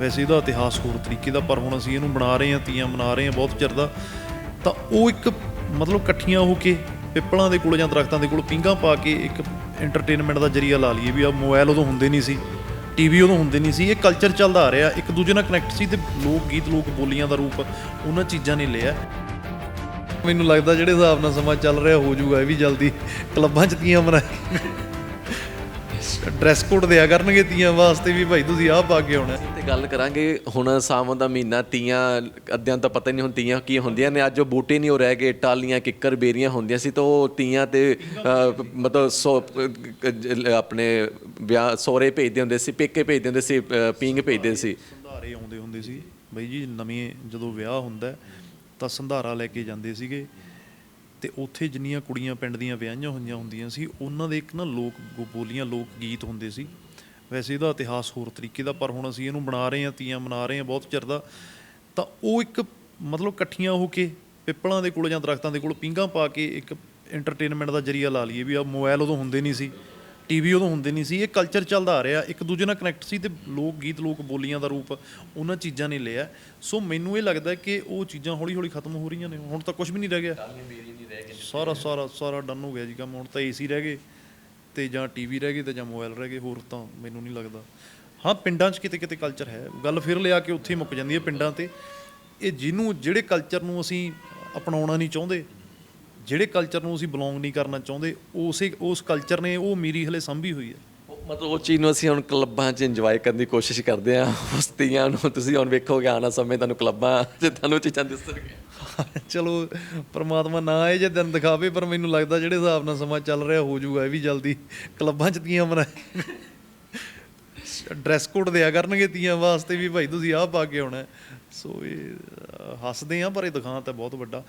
ਵੈਸੇ ਇਹਦਾ ਇਤਿਹਾਸ ਹੋਰ ਤਰੀਕੇ ਦਾ, ਪਰ ਹੁਣ ਅਸੀਂ ਇਹਨੂੰ ਬਣਾ ਰਹੇ ਹਾਂ, ਤੀਆਂ ਮਨਾ ਰਹੇ ਹਾਂ ਬਹੁਤ ਚਿਰ ਦਾ, ਤਾਂ ਉਹ ਇੱਕ ਮਤਲਬ ਇਕੱਠੀਆਂ ਹੋ ਕੇ ਪਿੱਪਲਾਂ ਦੇ ਕੋਲ ਜਾਂ ਦਰਖਤਾਂ ਦੇ ਕੋਲ ਪਿੰਗਾ ਪਾ ਕੇ ਇੱਕ ਐਂਟਰਟੇਨਮੈਂਟ ਦਾ ਜਰੀਆ ਲਾ ਲਈਏ ਵੀ ਆ ਮੋਬਾਈਲ ਉਦੋਂ ਹੁੰਦੇ ਨਹੀਂ ਸੀ ਟੀਵੀ ਉਦੋਂ ਹੁੰਦੇ ਨਹੀਂ ਸੀ, ਇਹ ਕਲਚਰ ਚੱਲਦਾ ਆ ਰਿਹਾ, ਇੱਕ ਦੂਜੇ ਨਾਲ ਕਨੈਕਟ ਸੀ ਤੇ ਲੋਕ ਗੀਤ, ਲੋਕ ਬੋਲੀਆਂ ਦਾ ਰੂਪ ਉਹਨਾਂ ਚੀਜ਼ਾਂ ਨੇ ਲਿਆ। ਮੈਨੂੰ ਲੱਗਦਾ ਜਿਹੜੇ ਹਿਸਾਬ ਨਾਲ ਸਮਾਂ ਚੱਲ ਰਿਹਾ, ਹੋ ਜਾਊਗਾ, ਇਹ ਵੀ ਜਲਦੀ ਕਲੱਬਾਂ 'ਚ ਤੀਆਂ ਮਨਾਏ ਡਰੈਸ ਕੋਡ ਦਿਆ ਕਰਨਗੇ ਤੀਆਂ ਵਾਸਤੇ ਵੀ ਭਾਈ ਤੁਸੀਂ ਆਹ ਪਾ ਕੇ ਆਉਣਾ। ਤੇ ਗੱਲ ਕਰਾਂਗੇ ਹੁਣ ਸਾਵਣ ਦਾ ਮਹੀਨਾ ਤੀਆਂ ਅੱਧਿਆਂ ਤਾਂ ਪਤਾ ਨਹੀਂ ਹੁਣ ਤੀਆਂ ਕੀ ਹੁੰਦੀਆਂ ਨੇ। ਅੱਜ ਉਹ ਬੂਟੇ ਨਹੀਂ ਹੋ ਰਹਿ ਗਏ ਟਾਲੀਆਂ ਕਿੱਕਰ ਬੇਰੀਆਂ ਹੁੰਦੀਆਂ ਸੀ ਤਾਂ ਉਹ ਤੀਆਂ ਤੇ ਮਤਲਬ ਸੋ ਆਪਣੇ ਵਿਆਹ ਸੋਰੇ ਭੇਜਦੇ ਹੁੰਦੇ ਸੀ ਪੇਕੇ ਭੇਜਦੇ ਹੁੰਦੇ ਸੀ ਪੀਂਗ ਭੇਜਦੇ ਸੀ। ਸੰਧਾਰੇ ਆਉਂਦੇ ਹੁੰਦੇ ਸੀ। ਬਈ ਜੀ ਨਵੇਂ ਜਦੋਂ ਵਿਆਹ ਹੁੰਦਾ ਤਾਂ ਸੰਧਾਰਾ ਲੈ ਕੇ ਜਾਂਦੇ ਸੀਗੇ। ਤੇ ਉੱਥੇ ਜਿੰਨੀਆਂ ਕੁੜੀਆਂ ਪਿੰਡ ਦੀਆਂ ਵਿਆਹੀਆਂ ਹੋਈਆਂ ਹੁੰਦੀਆਂ ਸੀ, ਉਹਨਾਂ ਦੇ ਇੱਕ ਨਾ ਲੋਕ ਬੋਲੀਆਂ ਲੋਕ ਗੀਤ ਹੁੰਦੇ ਸੀ। ਵੈਸੇ ਇਹਦਾ ਇਤਿਹਾਸ ਹੋਰ ਤਰੀਕੇ ਦਾ, ਪਰ ਹੁਣ ਅਸੀਂ ਇਹਨੂੰ ਬਣਾ ਰਹੇ ਹਾਂ, ਤੀਆਂ ਮਨਾ ਰਹੇ ਹਾਂ ਬਹੁਤ ਚਿਰ ਦਾ, ਤਾਂ ਉਹ ਇੱਕ ਮਤਲਬ ਇਕੱਠੀਆਂ ਹੋ ਕੇ ਪਿੱਪਲਾਂ ਦੇ ਕੋਲ ਜਾਂ ਦਰਖਤਾਂ ਦੇ ਕੋਲ ਪਿੰਗਾ ਪਾ ਕੇ ਇੱਕ ਐਂਟਰਟੇਨਮੈਂਟ ਦਾ ਜਰੀਆ ਲਾ ਲਈਏ ਵੀ ਆ ਮੋਬਾਈਲ ਉਦੋਂ ਹੁੰਦੇ ਨਹੀਂ ਸੀ। ਟੀਵੀ ਉਦੋਂ ਹੁੰਦੇ ਨਹੀਂ ਸੀ ਇਹ ਕਲਚਰ ਚੱਲਦਾ ਆ ਰਿਹਾ ਇੱਕ ਦੂਜੇ ਨਾਲ ਕਨੈਕਟ ਸੀ ਤੇ ਲੋਕ ਗੀਤ ਲੋਕ ਬੋਲੀਆਂ ਦਾ ਰੂਪ ਉਹਨਾਂ ਚੀਜ਼ਾਂ ਨੇ ਲਿਆ। ਸੋ ਮੈਨੂੰ ਇਹ ਲੱਗਦਾ ਕਿ ਉਹ ਚੀਜ਼ਾਂ ਹੌਲੀ ਹੌਲੀ ਖਤਮ ਹੋ ਰਹੀਆਂ ਨੇ ਹੁਣ ਤਾਂ ਕੁਝ ਵੀ ਨਹੀਂ ਰਹਿ ਗਿਆ। ਸਾਰਾ ਸਾਰਾ ਸਾਰਾ ਡਨ ਹੋ ਗਿਆ ਜੀ ਕੰਮ ਹੁਣ ਤਾਂ ਏਸੀ ਰਹਿ ਗਏ ਤੇ ਜਾਂ ਟੀਵੀ ਰਹਿ ਗਏ ਤੇ ਜਾਂ ਮੋਬਾਈਲ ਰਹਿ ਗਏ ਹੋਰ ਤਾਂ ਮੈਨੂੰ ਨਹੀਂ ਲੱਗਦਾ। ਹਾਂ ਪਿੰਡਾਂ 'ਚ ਕਿਤੇ ਕਿਤੇ ਕਲਚਰ ਹੈ। ਗੱਲ ਫਿਰ ਲਿਆ ਕੇ ਉੱਥੇ ਹੀ ਮੁੱਕ ਜਾਂਦੀ ਹੈ ਪਿੰਡਾਂ ਤੇ। ਇਹ ਜਿਹਨੂੰ ਜਿਹੜੇ ਕਲਚਰ ਨੂੰ ਅਸੀਂ ਅਪਣਾਉਣਾ ਨਹੀਂ ਚਾਹੁੰਦੇ ਜਿਹੜੇ ਕਲਚਰ ਨੂੰ ਅਸੀਂ ਬਿਲੋਂਗ ਨਹੀਂ ਕਰਨਾ ਚਾਹੁੰਦੇ ਉਸੇ ਉਸ ਕਲਚਰ ਨੇ ਉਹ ਮੇਰੀ ਹਲੇ ਸੰਭੀ ਹੋਈ ਹੈ। ਮਤਲਬ ਉਹ ਚੀਜ਼ ਨੂੰ ਅਸੀਂ ਹੁਣ ਕਲੱਬਾਂ 'ਚ ਇੰਜੋਏ ਕਰਨ ਦੀ ਕੋਸ਼ਿਸ਼ ਕਰਦੇ ਹਾਂ। ਉਸ ਤੀਆਂ ਨੂੰ ਤੁਸੀਂ ਹੁਣ ਵੇਖੋਗੇ ਆਣਾ ਸਮੇਂ ਤੁਹਾਨੂੰ ਕਲੱਬਾਂ 'ਚ ਤੁਹਾਨੂੰ ਚੀਜ਼ਾਂ ਦਿਸਣਗੀਆਂ। ਚਲੋ ਪ੍ਰਮਾਤਮਾ ਨਾ ਇਹ ਜੇ ਦਿਨ ਦਿਖਾਵੇ ਪਰ ਮੈਨੂੰ ਲੱਗਦਾ ਜਿਹੜੇ ਹਿਸਾਬ ਨਾਲ ਸਮਾਂ ਚੱਲ ਰਿਹਾ ਹੋ ਜਾਊਗਾ ਇਹ ਵੀ ਜਲਦੀ ਕਲੱਬਾਂ 'ਚ ਤੀਆਂ ਮਨਾਏ ਡਰੈਸ ਕੋਡ ਦਿਆ ਕਰਨਗੇ ਤੀਆਂ ਵਾਸਤੇ ਵੀ ਭਾਈ ਤੁਸੀਂ ਆਹ ਪਾ ਕੇ ਆਉਣਾ ਸੋ ਇਹ ਹੱਸਦੇ ਆ ਪਰ ਇਹ ਦੁਖਾਂਤ ਹੈ ਬਹੁਤ ਵੱਡਾ।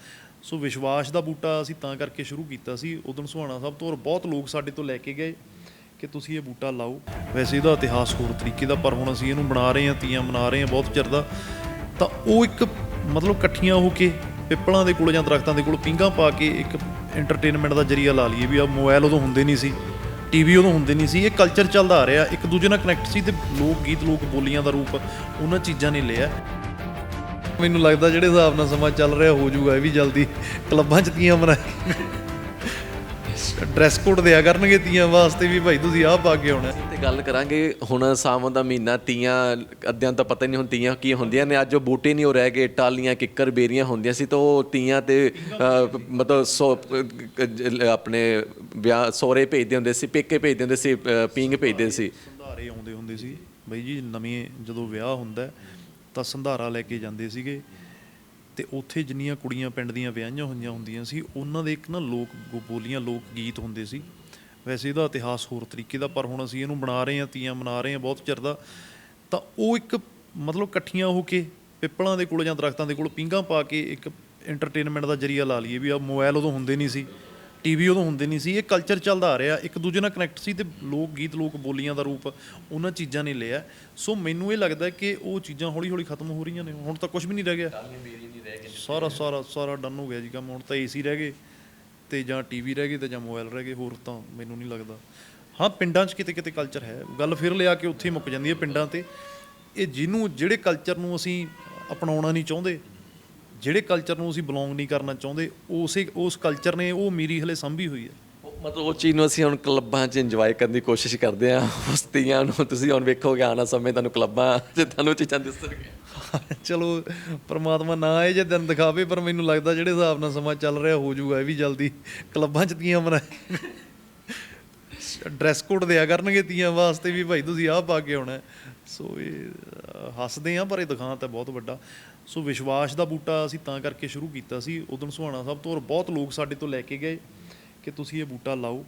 ਸੋ ਵਿਸ਼ਵਾਸ ਦਾ ਬੂਟਾ ਅਸੀਂ ਤਾਂ ਕਰਕੇ ਸ਼ੁਰੂ ਕੀਤਾ ਸੀ। ਉਦੋਂ ਸੁਹਾਣਾ ਸਾਹਿਬ ਤੋਂ ਔਰ ਬਹੁਤ ਲੋਕ ਸਾਡੇ ਤੋਂ ਲੈ ਕੇ ਗਏ ਕਿ ਤੁਸੀਂ ਇਹ ਬੂਟਾ ਲਾਓ। ਵੈਸੇ ਇਹਦਾ ਇਤਿਹਾਸ ਹੋਰ ਤਰੀਕੇ ਦਾ, ਪਰ ਹੁਣ ਅਸੀਂ ਇਹਨੂੰ ਬਣਾ ਰਹੇ ਹਾਂ, ਤੀਆਂ ਮਨਾ ਰਹੇ ਹਾਂ ਬਹੁਤ ਚਿਰ ਦਾ। ਤਾਂ ਉਹ ਇੱਕ ਮਤਲਬ ਇਕੱਠੀਆਂ ਹੋ ਕੇ ਪਿੱਪਲਾਂ ਦੇ ਕੋਲ ਜਾਂ ਦਰਖਤਾਂ ਦੇ ਕੋਲ ਪਿੰਗਾ ਪਾ ਕੇ ਇੱਕ ਐਂਟਰਟੇਨਮੈਂਟ ਦਾ ਜਰੀਆ ਲਾ ਲਈਏ ਵੀ ਆ ਮੋਬਾਈਲ ਉਦੋਂ ਹੁੰਦੇ ਨਹੀਂ ਸੀ। ਟੀਵੀ ਉਦੋਂ ਹੁੰਦੇ ਨਹੀਂ ਸੀ, ਇਹ ਕਲਚਰ ਚੱਲਦਾ ਆ ਰਿਹਾ, ਇੱਕ ਦੂਜੇ ਨਾਲ ਕਨੈਕਟ ਸੀ ਤੇ ਲੋਕ ਗੀਤ, ਲੋਕ ਬੋਲੀਆਂ ਦਾ ਰੂਪ, ਉਹਨਾਂ ਚੀਜ਼ਾਂ ਨੇ ਲਿਆ। ਮੈਨੂੰ ਲੱਗਦਾ ਜਿਹੜੇ ਹਿਸਾਬ ਨਾਲ ਸਮਾਂ ਚੱਲ ਰਿਹਾ, ਹੋ ਜਾਊਗਾ, ਇਹ ਵੀ ਜਲਦੀ ਕਲੱਬਾਂ 'ਚ ਤੀਆਂ ਮਨਾਏ ਡਰੈਸ ਕੋਡ ਦਿਆ ਕਰਨਗੇ ਤੀਆਂ ਵਾਸਤੇ ਵੀ ਭਾਈ ਤੁਸੀਂ ਆਹ ਪਾ ਕੇ ਆਉਣਾ ਤੇ ਗੱਲ ਕਰਾਂਗੇ ਹੁਣ ਸਾਵਣ ਦਾ ਮਹੀਨਾ ਤੀਆਂ ਅੱਧਿਆਂ ਤਾਂ ਪਤਾ ਨਹੀਂ ਹੁਣ ਤੀਆਂ ਕੀ ਹੁੰਦੀਆਂ ਨੇ। ਅੱਜ ਉਹ ਬੂਟੇ ਨਹੀਂ ਹੋ ਰਹਿ ਗਏ ਟਾਲੀਆਂ ਕਿੱਕਰ ਬੇਰੀਆਂ ਹੁੰਦੀਆਂ ਸੀ ਤਾਂ ਉਹ ਤੀਆਂ ਤੇ ਮਤਲਬ ਸੋ ਜ- ਆਪਣੇ ਵਿਆਹ ਸੋਰੇ ਭੇਜਦੇ ਹੁੰਦੇ ਸੀ ਪੇਕੇ ਭੇਜਦੇ ਹੁੰਦੇ ਸੀ ਅਹ, ਪੀਂਗ ਭੇਜਦੇ ਸੀ। ਸੰਧਾਰੇ ਆਉਂਦੇ ਹੁੰਦੇ ਸੀ। ਬਈ ਜੀ ਨਵੇਂ ਜਦੋਂ ਵਿਆਹ ਹੁੰਦਾ ਹੈ, ਤਾਂ ਸੰਧਾਰਾ ਲੈ ਕੇ ਜਾਂਦੇ ਸੀਗੇ। ਤੇ ਉੱਥੇ ਜਿੰਨੀਆਂ ਕੁੜੀਆਂ ਪਿੰਡ ਦੀਆਂ ਵਿਆਹੀਆਂ ਹੋਈਆਂ ਹੁੰਦੀਆਂ ਸੀ, ਉਹਨਾਂ ਦੇ ਇੱਕ ਨਾ ਲੋਕ ਬੋਲੀਆਂ ਲੋਕ ਗੀਤ ਹੁੰਦੇ ਸੀ। ਵੈਸੇ ਇਹਦਾ ਇਤਿਹਾਸ ਹੋਰ ਤਰੀਕੇ ਦਾ, ਪਰ ਹੁਣ ਅਸੀਂ ਇਹਨੂੰ ਬਣਾ ਰਹੇ ਹਾਂ, ਤੀਆਂ ਮਨਾ ਰਹੇ ਹਾਂ ਬਹੁਤ ਚਿਰ ਦਾ, ਤਾਂ ਉਹ ਇੱਕ ਮਤਲਬ ਇਕੱਠੀਆਂ ਹੋ ਕੇ ਪਿੱਪਲਾਂ ਦੇ ਕੋਲ ਜਾਂ ਦਰਖਤਾਂ ਦੇ ਕੋਲ ਪਿੰਗਾ ਪਾ ਕੇ ਇੱਕ ਐਂਟਰਟੇਨਮੈਂਟ ਦਾ ਜਰੀਆ ਲਾ ਲਈਏ ਵੀ ਆ ਮੋਬਾਈਲ ਉਦੋਂ ਹੁੰਦੇ ਨਹੀਂ ਸੀ। ਟੀਵੀ ਉਦੋਂ ਹੁੰਦੇ ਨਹੀਂ ਸੀ ਇਹ ਕਲਚਰ ਚੱਲਦਾ ਆ ਰਿਹਾ ਇੱਕ ਦੂਜੇ ਨਾਲ ਕਨੈਕਟ ਸੀ ਤੇ ਲੋਕ ਗੀਤ ਲੋਕ ਬੋਲੀਆਂ ਦਾ ਰੂਪ ਉਹਨਾਂ ਚੀਜ਼ਾਂ ਨੇ ਲਿਆ। ਸੋ ਮੈਨੂੰ ਇਹ ਲੱਗਦਾ ਕਿ ਉਹ ਚੀਜ਼ਾਂ ਹੌਲੀ ਹੌਲੀ ਖਤਮ ਹੋ ਰਹੀਆਂ ਨੇ ਹੁਣ ਤਾਂ ਕੁਝ ਵੀ ਨਹੀਂ ਰਹਿ ਗਿਆ। ਸਾਰਾ ਸਾਰਾ ਸਾਰਾ ਡਨ ਹੋ ਗਿਆ ਜੀ ਕੰਮ ਹੁਣ ਤਾਂ ਏਸੀ ਰਹਿ ਗਏ ਤੇ ਜਾਂ ਟੀਵੀ ਰਹਿ ਗਏ ਤੇ ਜਾਂ ਮੋਬਾਈਲ ਰਹਿ ਗਏ ਹੋਰ ਤਾਂ ਮੈਨੂੰ ਨਹੀਂ ਲੱਗਦਾ। ਹਾਂ ਪਿੰਡਾਂ 'ਚ ਕਿਤੇ ਕਿਤੇ ਕਲਚਰ ਹੈ। ਗੱਲ ਫਿਰ ਲਿਆ ਕੇ ਉੱਥੇ ਹੀ ਮੁੱਕ ਜਾਂਦੀ ਹੈ ਪਿੰਡਾਂ ਤੇ। ਇਹ ਜਿਹਨੂੰ ਜਿਹੜੇ ਕਲਚਰ ਨੂੰ ਅਸੀਂ ਅਪਣਾਉਣਾ ਨਹੀਂ ਚਾਹੁੰਦੇ ਜਿਹੜੇ ਕਲਚਰ ਨੂੰ ਅਸੀਂ ਬਿਲੋਂਗ ਨਹੀਂ ਕਰਨਾ ਚਾਹੁੰਦੇ ਉਸੇ ਉਸ ਕਲਚਰ ਨੇ ਉਹ ਮੇਰੀ ਹਲੇ ਸੰਭੀ ਹੋਈ ਹੈ। ਮਤਲਬ ਉਹ ਚੀਜ਼ ਨੂੰ ਅਸੀਂ ਹੁਣ ਕਲੱਬਾਂ 'ਚ ਇੰਜੋਏ ਕਰਨ ਦੀ ਕੋਸ਼ਿਸ਼ ਕਰਦੇ ਹਾਂ। ਉਸ ਤੀਆਂ ਨੂੰ ਤੁਸੀਂ ਹੁਣ ਵੇਖੋਗੇ ਆਣਾ ਸਮੇਂ ਤੁਹਾਨੂੰ ਕਲੱਬਾਂ 'ਚ ਤੁਹਾਨੂੰ ਚੀਜ਼ਾਂ ਦਿਸਣਗੀਆਂ। ਚਲੋ ਪ੍ਰਮਾਤਮਾ ਨਾ ਇਹ ਜੇ ਦਿਨ ਦਿਖਾਵੇ ਪਰ ਮੈਨੂੰ ਲੱਗਦਾ ਜਿਹੜੇ ਹਿਸਾਬ ਨਾਲ ਸਮਾਂ ਚੱਲ ਰਿਹਾ ਹੋ ਜਾਊਗਾ ਇਹ ਵੀ ਜਲਦੀ ਕਲੱਬਾਂ 'ਚ ਤੀਆਂ ਮਨਾਏ ਡਰੈਸ ਕੋਡ ਦਿਆ ਕਰਨਗੇ ਤੀਆਂ ਵਾਸਤੇ ਵੀ ਭਾਈ ਤੁਸੀਂ ਆਹ ਪਾ ਕੇ ਆਉਣਾ ਸੋ ਇਹ ਹੱਸਦੇ ਆ, ਪਰ ਇਹ ਦਿਖਾਂਤ ਹੈ ਬਹੁਤ ਵੱਡਾ। ਸੋ ਵਿਸ਼ਵਾਸ ਦਾ ਬੂਟਾ ਅਸੀਂ ਤਾਂ ਕਰਕੇ ਸ਼ੁਰੂ ਕੀਤਾ ਸੀ। ਉਦੋਂ ਸੁਹਾਣਾ ਸਾਹਿਬ ਤੋਂ ਔਰ ਬਹੁਤ ਲੋਕ ਸਾਡੇ ਤੋਂ ਲੈ ਕੇ ਗਏ ਕਿ ਤੁਸੀਂ ਇਹ ਬੂਟਾ ਲਾਓ।